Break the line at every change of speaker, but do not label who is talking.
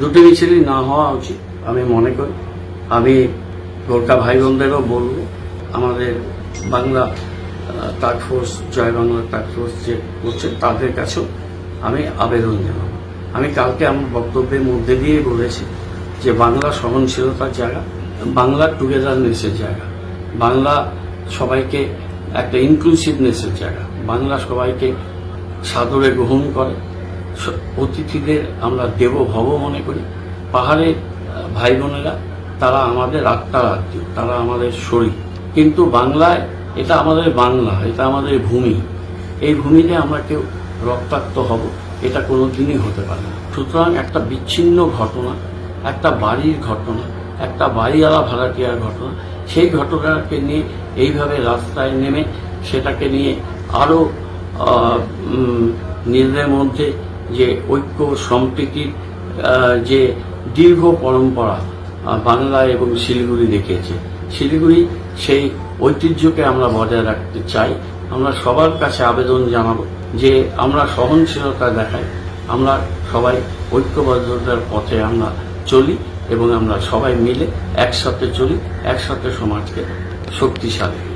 দুটো মিছিলই না হওয়া উচিত, আমি মনে করি। আমি গোর্খা ভাই বোনদেরও বলব, আমাদের বাংলা টাস্কফোর্স জয় বাংলা টাস্কফোর্স যে করছে, তাদের কাছেও আমি আবেদন জানাব। আমি কালকে আমার বক্তব্যের মধ্যে দিয়ে বলেছি যে বাংলা সহনশীলতার জায়গা, বাংলা টুগেদারনেসের জায়গা, বাংলা সবাইকে একটা ইনক্লুসিভনেসের জায়গা, বাংলা সবাইকে সাদরে গ্রহণ করে অতিথিদের আমরা দেব ভব মনে করি। পাহাড়ের ভাই বোনেরা তারা আমাদের আত্মার আত্মীয়, তারা আমাদের শরীর। কিন্তু বাংলায় এটা আমাদের বাংলা, এটা আমাদের ভূমি। এই ভূমিতে আমরা কেউ রক্তাক্ত হব, এটা কোনো দিনই হতে পারে না। সুতরাং একটা বিচ্ছিন্ন ঘটনা, একটা বাড়ির ঘটনা, একটা বাড়িওয়ালা ভাড়াটিয়ার ঘটনা, সেই ঘটনাকে নিয়ে এইভাবে রাস্তায় নেমে সেটাকে নিয়ে আরও নিজেদের মধ্যে যে ঐক্য সম্প্রীতির যে দীর্ঘ পরম্পরা বাংলা এবং শিলিগুড়ি দেখিয়েছে শিলিগুড়ি সেই ঐতিহ্যকে আমরা বজায় রাখতে চাই আমরা সবার কাছে আবেদন জানাব যে আমরা সহনশীলতা দেখাই, আমরা সবাই ঐক্যবদ্ধতার পথে আমরা চলি এবং আমরা সবাই মিলে একসাথে চলি, একসাথে সমাজকে শক্তিশালী।